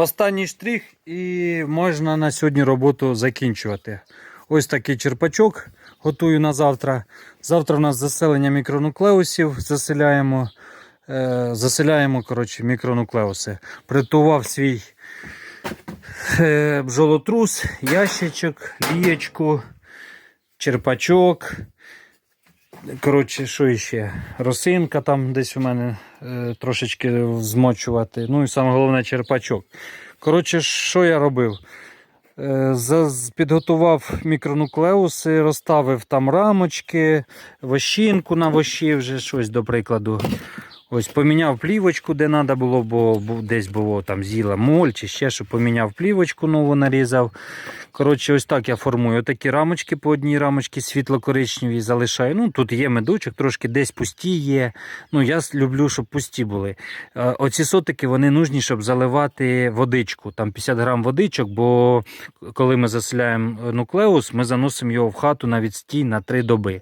Останній штрих і можна на сьогодні роботу закінчувати. Ось такий черпачок готую на завтра. Завтра у нас заселення мікронуклеусів. Заселяємо, е, заселяємо коротше, мікронуклеуси. Притував свій е, бджолотрус, ящичок, лієчку, черпачок. Коротше, що іще? Росинка там десь у мене е, трошечки змочувати. Ну і саме головне черпачок. Коротше, що я робив? Е, підготував мікронуклеуси, розставив там рамочки, вощинку на вощі, вже щось до прикладу. Ось поміняв плівочку, де треба було, бо десь було там з'їла моль чи ще що поміняв плівочку, нову нарізав. Коротше, ось так я формую. Отакі рамочки по одній рамочці світло-коричневі залишаю. Ну, тут є медочок, трошки десь пусті є. Ну, я люблю, щоб пусті були. Е, Оці сотики вони нужні, щоб заливати водичку. Там 50 грам водичок, бо коли ми заселяємо нуклеус, ми заносимо його в хату на відстій на 3 доби.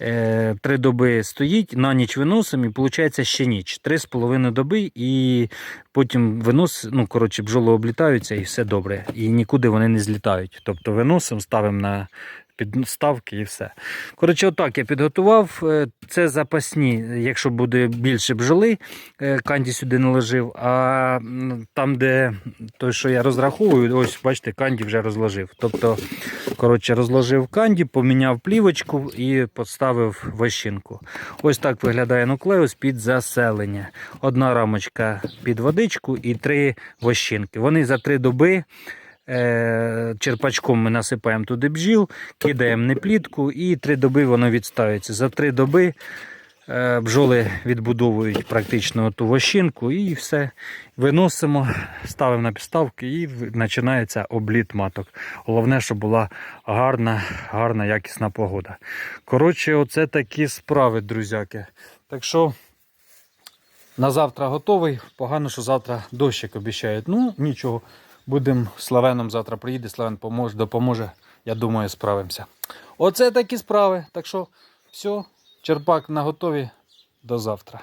Е, Три доби стоїть, на ніч виносимо і виходить ще ніч. Три з половиною доби і потім винос, ну коротше, бджоли облітаються і все добре. І нікуди вони не злітають. Тобто виносимо, ставимо на підставки і все. Коротше, отак я підготував. Е, Це запасні, якщо буде більше бджоли, е, канді сюди наложив. А там, де той, що я розраховую, ось бачите, канді вже розложив. Тобто, коротше, розложив канді, поміняв плівочку і поставив вощинку. Ось так виглядає нуклеус під заселення. Одна рамочка під водичку і три вощинки. Вони за три доби. Е, Черпачком ми насипаємо туди бджіл, кидаємо неплітку і три доби воно відставиться. За три доби е, бджоли відбудовують практично ту вощинку і все. Виносимо, ставимо на підставки і починається обліт маток. Головне, щоб була гарна, гарна, якісна погода. Коротше, оце такі справи, друзяки. Так що на завтра готовий. Погано, що завтра дощик обіцяють. Ну, нічого. Будемо Славеном завтра приїде, Славен поможе, допоможе. Я думаю, справимося. Оце такі справи. Так що все, черпак на готові. До завтра.